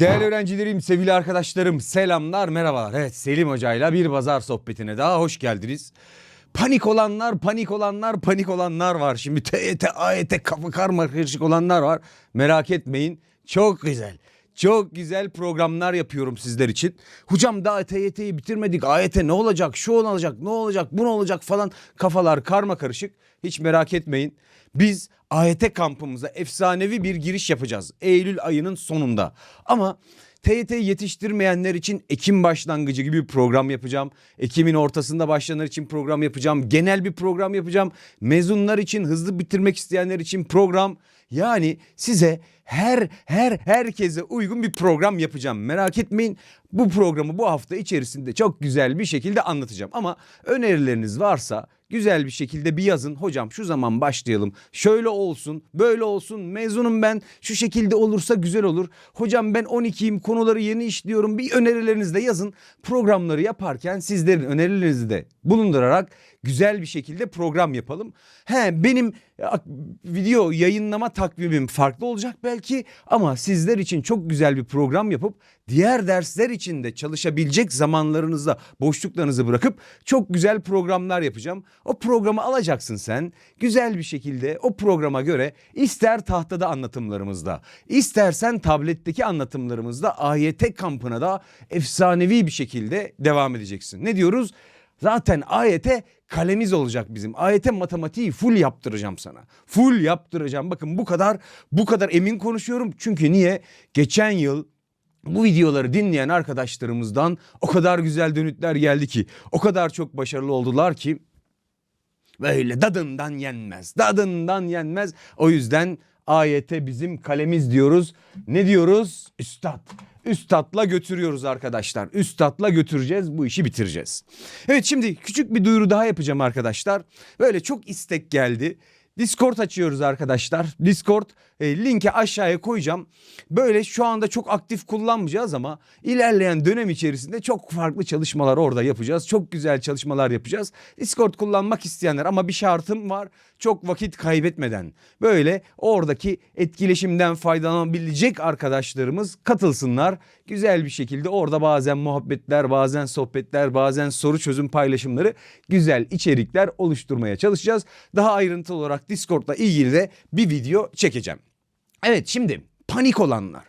Değerli öğrencilerim, sevgili arkadaşlarım, selamlar, merhabalar. Evet, Selim Hoca'yla bir pazar sohbetine daha hoş geldiniz. Panik olanlar, panik olanlar, panik olanlar var. Şimdi TYT, AYT kafa karma karışık olanlar var. Merak etmeyin, çok güzel. Çok güzel programlar yapıyorum sizler için. Hocam daha TYT'yi bitirmedik. AYT ne olacak? Şu olacak, ne olacak, bu ne olacak falan. Kafalar karma karışık. Hiç merak etmeyin. Biz AYT kampımıza efsanevi bir giriş yapacağız. Eylül ayının sonunda. Ama TYT yetiştirmeyenler için Ekim başlangıcı gibi bir program yapacağım. Ekim'in ortasında başlayanlar için program yapacağım. Genel bir program yapacağım. Mezunlar için hızlı bitirmek isteyenler için program. Yani size her her herkese uygun bir program yapacağım. Merak etmeyin. Bu programı bu hafta içerisinde çok güzel bir şekilde anlatacağım. Ama önerileriniz varsa güzel bir şekilde bir yazın. Hocam şu zaman başlayalım. Şöyle olsun, böyle olsun. Mezunum ben. Şu şekilde olursa güzel olur. Hocam ben 12'yim. Konuları yeni işliyorum. Bir önerilerinizi de yazın. Programları yaparken sizlerin önerilerinizi de bulundurarak güzel bir şekilde program yapalım. He benim ya, video yayınlama takvimim farklı olacak belki ama sizler için çok güzel bir program yapıp diğer dersler için de çalışabilecek zamanlarınızda boşluklarınızı bırakıp çok güzel programlar yapacağım. O programı alacaksın sen güzel bir şekilde o programa göre ister tahtada anlatımlarımızda istersen tabletteki anlatımlarımızda AYT kampına da efsanevi bir şekilde devam edeceksin. Ne diyoruz? Zaten AYT kalemiz olacak bizim. AYT matematiği full yaptıracağım sana. Full yaptıracağım. Bakın bu kadar bu kadar emin konuşuyorum. Çünkü niye? Geçen yıl bu videoları dinleyen arkadaşlarımızdan o kadar güzel dönütler geldi ki, o kadar çok başarılı oldular ki böyle dadından yenmez. Dadından yenmez. O yüzden AYT bizim kalemiz diyoruz. Ne diyoruz? Üstad. Üstadla götürüyoruz arkadaşlar. Üstadla götüreceğiz bu işi bitireceğiz. Evet şimdi küçük bir duyuru daha yapacağım arkadaşlar. Böyle çok istek geldi. Discord açıyoruz arkadaşlar. Discord e, linki aşağıya koyacağım. Böyle şu anda çok aktif kullanmayacağız ama ilerleyen dönem içerisinde çok farklı çalışmalar orada yapacağız. Çok güzel çalışmalar yapacağız. Discord kullanmak isteyenler ama bir şartım var. Çok vakit kaybetmeden böyle oradaki etkileşimden faydalanabilecek arkadaşlarımız katılsınlar. Güzel bir şekilde orada bazen muhabbetler, bazen sohbetler, bazen soru çözüm paylaşımları güzel içerikler oluşturmaya çalışacağız. Daha ayrıntılı olarak Discord'la ilgili de bir video çekeceğim. Evet şimdi panik olanlar.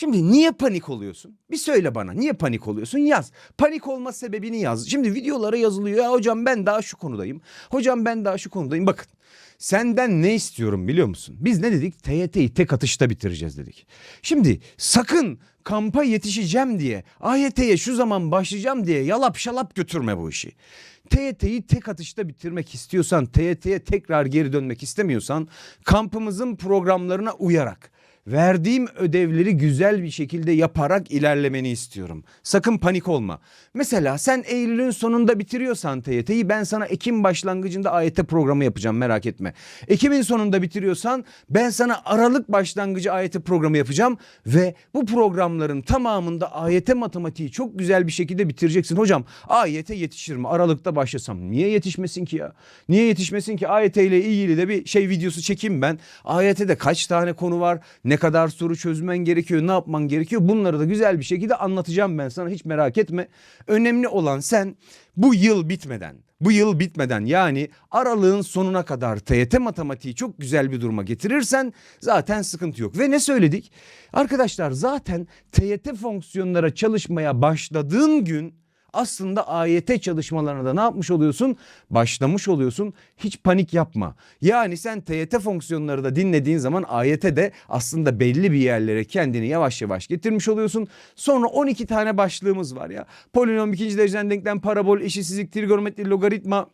Şimdi niye panik oluyorsun? Bir söyle bana niye panik oluyorsun? Yaz. Panik olma sebebini yaz. Şimdi videolara yazılıyor. Ya hocam ben daha şu konudayım. Hocam ben daha şu konudayım. Bakın senden ne istiyorum biliyor musun? Biz ne dedik? TYT'yi tek atışta bitireceğiz dedik. Şimdi sakın kampa yetişeceğim diye, AYT'ye şu zaman başlayacağım diye yalap şalap götürme bu işi. TYT'yi tek atışta bitirmek istiyorsan, TYT'ye tekrar geri dönmek istemiyorsan kampımızın programlarına uyarak verdiğim ödevleri güzel bir şekilde yaparak ilerlemeni istiyorum. Sakın panik olma. Mesela sen Eylül'ün sonunda bitiriyorsan TYT'yi ben sana Ekim başlangıcında AYT programı yapacağım merak etme. Ekim'in sonunda bitiriyorsan ben sana Aralık başlangıcı AYT programı yapacağım ve bu programların tamamında AYT matematiği çok güzel bir şekilde bitireceksin. Hocam AYT yetişir mi? Aralıkta başlasam niye yetişmesin ki ya? Niye yetişmesin ki? AYT ile ilgili de bir şey videosu çekeyim ben. AYT'de kaç tane konu var? Ne kadar soru çözmen gerekiyor? Ne yapman gerekiyor? Bunları da güzel bir şekilde anlatacağım ben sana. Hiç merak etme. Önemli olan sen bu yıl bitmeden, bu yıl bitmeden yani aralığın sonuna kadar TYT matematiği çok güzel bir duruma getirirsen zaten sıkıntı yok. Ve ne söyledik? Arkadaşlar zaten TYT fonksiyonlara çalışmaya başladığın gün aslında AYT çalışmalarına da ne yapmış oluyorsun? Başlamış oluyorsun. Hiç panik yapma. Yani sen TYT fonksiyonları da dinlediğin zaman AYT de aslında belli bir yerlere kendini yavaş yavaş getirmiş oluyorsun. Sonra 12 tane başlığımız var ya. Polinom, ikinci dereceden denklem, parabol, eşitsizlik, trigonometri, logaritma,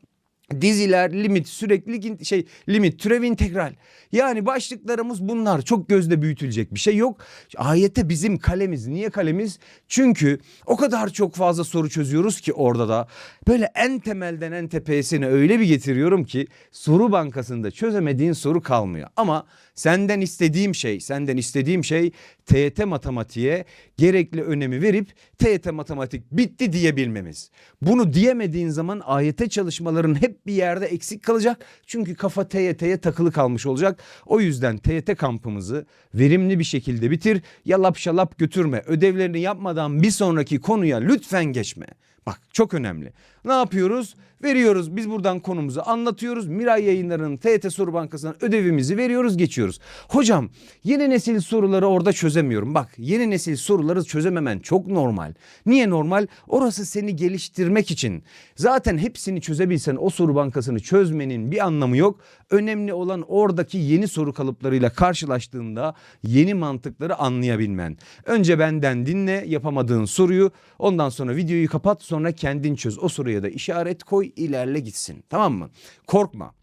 diziler, limit, süreklilik şey, limit, türev integral. Yani başlıklarımız bunlar. Çok gözle büyütülecek bir şey yok. Ayette bizim kalemiz. Niye kalemiz? Çünkü o kadar çok fazla soru çözüyoruz ki orada da. Böyle en temelden en tepesine öyle bir getiriyorum ki soru bankasında çözemediğin soru kalmıyor. Ama senden istediğim şey, senden istediğim şey TYT matematiğe gerekli önemi verip TYT matematik bitti diyebilmemiz. Bunu diyemediğin zaman AYT çalışmaların hep bir yerde eksik kalacak. Çünkü kafa TYT'ye takılı kalmış olacak. O yüzden TYT kampımızı verimli bir şekilde bitir. Yalap şalap götürme. Ödevlerini yapmadan bir sonraki konuya lütfen geçme. Bak çok önemli. Ne yapıyoruz? Veriyoruz. Biz buradan konumuzu anlatıyoruz. Miray yayınlarının TET Soru Bankası'ndan ödevimizi veriyoruz geçiyoruz. Hocam yeni nesil soruları orada çözemiyorum. Bak yeni nesil soruları çözememen çok normal. Niye normal? Orası seni geliştirmek için. Zaten hepsini çözebilsen o soru bankasını çözmenin bir anlamı yok. Önemli olan oradaki yeni soru kalıplarıyla karşılaştığında yeni mantıkları anlayabilmen. Önce benden dinle yapamadığın soruyu ondan sonra videoyu kapat sonra kendin çöz. O soruya da işaret koy ilerle gitsin tamam mı? Korkma.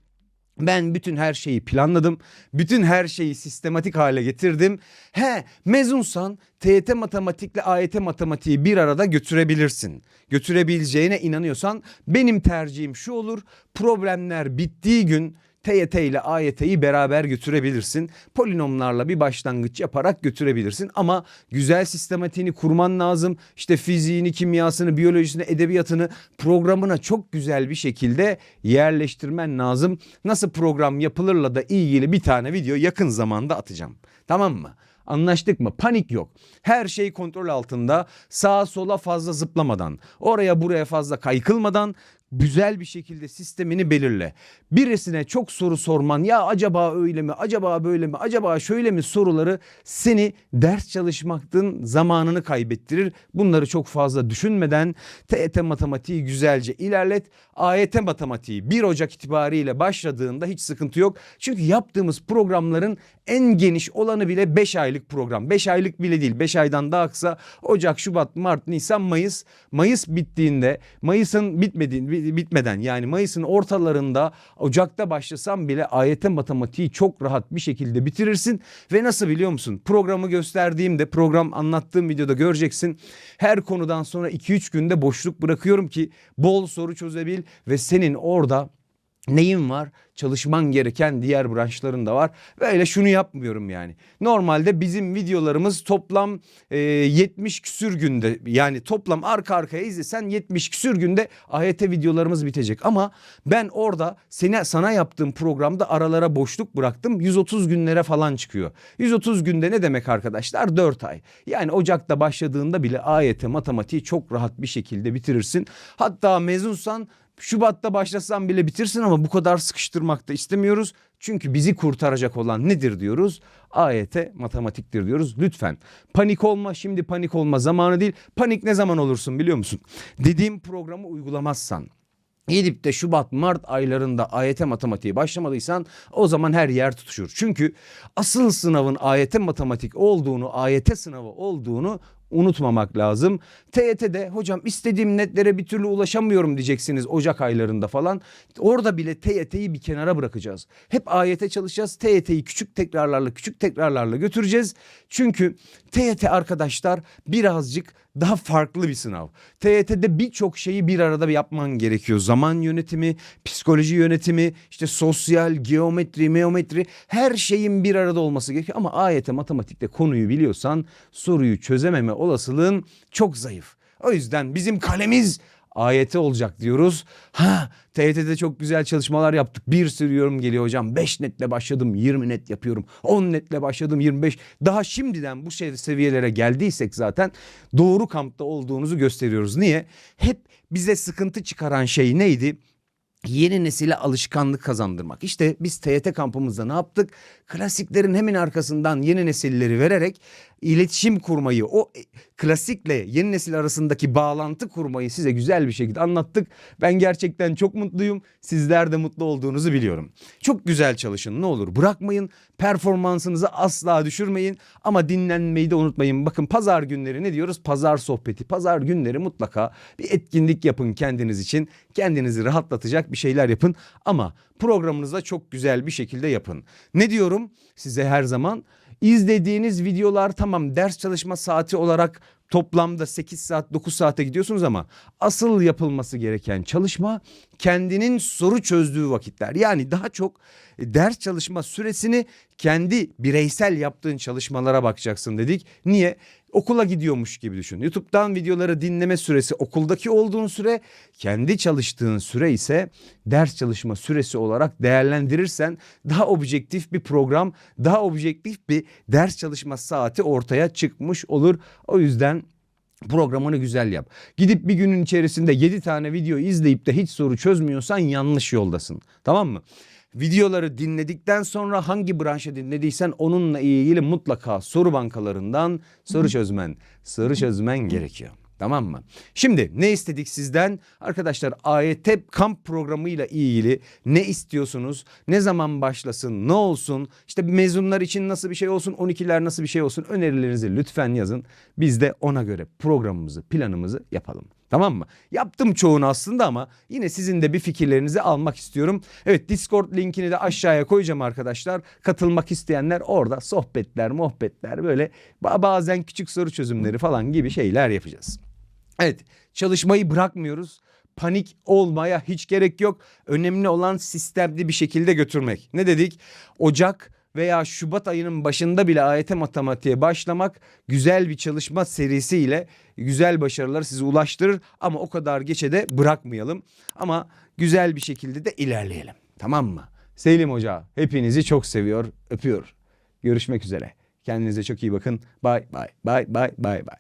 Ben bütün her şeyi planladım. Bütün her şeyi sistematik hale getirdim. He mezunsan TYT matematikle AYT matematiği bir arada götürebilirsin. Götürebileceğine inanıyorsan benim tercihim şu olur. Problemler bittiği gün TYT ile AYT'yi beraber götürebilirsin. Polinomlarla bir başlangıç yaparak götürebilirsin ama güzel sistematiğini kurman lazım. İşte fiziğini, kimyasını, biyolojisini, edebiyatını programına çok güzel bir şekilde yerleştirmen lazım. Nasıl program yapılırla da ilgili bir tane video yakın zamanda atacağım. Tamam mı? Anlaştık mı? Panik yok. Her şey kontrol altında. Sağa sola fazla zıplamadan, oraya buraya fazla kaykılmadan güzel bir şekilde sistemini belirle. Birisine çok soru sorman ya acaba öyle mi acaba böyle mi acaba şöyle mi soruları seni ders çalışmaktan zamanını kaybettirir. Bunları çok fazla düşünmeden TET matematiği güzelce ilerlet. AYT matematiği 1 Ocak itibariyle başladığında hiç sıkıntı yok. Çünkü yaptığımız programların en geniş olanı bile 5 aylık program. 5 aylık bile değil 5 aydan daha kısa Ocak, Şubat, Mart, Nisan, Mayıs. Mayıs bittiğinde Mayıs'ın bitmediğinde bitmeden yani Mayıs'ın ortalarında Ocak'ta başlasam bile AYT matematiği çok rahat bir şekilde bitirirsin ve nasıl biliyor musun? Programı gösterdiğimde program anlattığım videoda göreceksin. Her konudan sonra 2-3 günde boşluk bırakıyorum ki bol soru çözebil ve senin orada Neyin var? Çalışman gereken diğer branşların da var. Böyle şunu yapmıyorum yani. Normalde bizim videolarımız toplam e, 70 küsür günde yani toplam arka arkaya izlesen 70 küsür günde AYT videolarımız bitecek. Ama ben orada sene, sana yaptığım programda aralara boşluk bıraktım. 130 günlere falan çıkıyor. 130 günde ne demek arkadaşlar? 4 ay. Yani Ocak'ta başladığında bile AYT matematiği çok rahat bir şekilde bitirirsin. Hatta mezunsan Şubat'ta başlasan bile bitirsin ama bu kadar sıkıştırmak da istemiyoruz. Çünkü bizi kurtaracak olan nedir diyoruz? AYT matematiktir diyoruz. Lütfen panik olma şimdi panik olma zamanı değil. Panik ne zaman olursun biliyor musun? Dediğim programı uygulamazsan. Gidip de Şubat Mart aylarında AYT matematiği başlamadıysan o zaman her yer tutuşur. Çünkü asıl sınavın AYT matematik olduğunu, AYT sınavı olduğunu unutmamak lazım. TYT'de hocam istediğim netlere bir türlü ulaşamıyorum diyeceksiniz Ocak aylarında falan. Orada bile TYT'yi bir kenara bırakacağız. Hep AYT çalışacağız. TYT'yi küçük tekrarlarla küçük tekrarlarla götüreceğiz. Çünkü TYT arkadaşlar birazcık daha farklı bir sınav. TYT'de birçok şeyi bir arada yapman gerekiyor. Zaman yönetimi, psikoloji yönetimi, işte sosyal, geometri, meometri her şeyin bir arada olması gerekiyor. Ama AYT matematikte konuyu biliyorsan soruyu çözememe olasılığın çok zayıf. O yüzden bizim kalemiz ayeti olacak diyoruz. Ha TYT'de çok güzel çalışmalar yaptık. Bir sürü yorum geliyor hocam. 5 netle başladım 20 net yapıyorum. 10 netle başladım 25. Daha şimdiden bu seviyelere geldiysek zaten doğru kampta olduğunuzu gösteriyoruz. Niye? Hep bize sıkıntı çıkaran şey neydi? Yeni nesile alışkanlık kazandırmak. İşte biz TYT kampımızda ne yaptık? Klasiklerin hemen arkasından yeni nesilleri vererek iletişim kurmayı, o klasikle yeni nesil arasındaki bağlantı kurmayı size güzel bir şekilde anlattık. Ben gerçekten çok mutluyum. Sizler de mutlu olduğunuzu biliyorum. Çok güzel çalışın ne olur bırakmayın. Performansınızı asla düşürmeyin ama dinlenmeyi de unutmayın. Bakın pazar günleri ne diyoruz? Pazar sohbeti. Pazar günleri mutlaka bir etkinlik yapın kendiniz için. Kendinizi rahatlatacak bir şeyler yapın ama programınızda çok güzel bir şekilde yapın. Ne diyorum size her zaman? İzlediğiniz videolar tamam ders çalışma saati olarak toplamda 8 saat 9 saate gidiyorsunuz ama asıl yapılması gereken çalışma kendinin soru çözdüğü vakitler. Yani daha çok ders çalışma süresini kendi bireysel yaptığın çalışmalara bakacaksın dedik. Niye? Okula gidiyormuş gibi düşün. YouTube'dan videoları dinleme süresi okuldaki olduğun süre, kendi çalıştığın süre ise ders çalışma süresi olarak değerlendirirsen daha objektif bir program, daha objektif bir ders çalışma saati ortaya çıkmış olur. O yüzden programını güzel yap. Gidip bir günün içerisinde 7 tane video izleyip de hiç soru çözmüyorsan yanlış yoldasın. Tamam mı? Videoları dinledikten sonra hangi branşı dinlediysen onunla ilgili mutlaka soru bankalarından soru çözmen, soru çözmen gerekiyor. Tamam mı? Şimdi ne istedik sizden? Arkadaşlar AYT kamp programıyla ilgili ne istiyorsunuz? Ne zaman başlasın? Ne olsun? İşte mezunlar için nasıl bir şey olsun? 12'ler nasıl bir şey olsun? Önerilerinizi lütfen yazın. Biz de ona göre programımızı, planımızı yapalım. Tamam mı? Yaptım çoğunu aslında ama yine sizin de bir fikirlerinizi almak istiyorum. Evet Discord linkini de aşağıya koyacağım arkadaşlar. Katılmak isteyenler orada sohbetler, muhabbetler böyle ba- bazen küçük soru çözümleri falan gibi şeyler yapacağız. Evet çalışmayı bırakmıyoruz. Panik olmaya hiç gerek yok. Önemli olan sistemli bir şekilde götürmek. Ne dedik? Ocak veya Şubat ayının başında bile AYT matematiğe başlamak güzel bir çalışma serisiyle güzel başarılar sizi ulaştırır ama o kadar geçe de bırakmayalım. Ama güzel bir şekilde de ilerleyelim. Tamam mı? Selim Hoca hepinizi çok seviyor, öpüyor. Görüşmek üzere. Kendinize çok iyi bakın. Bye bye bye bye bye bye.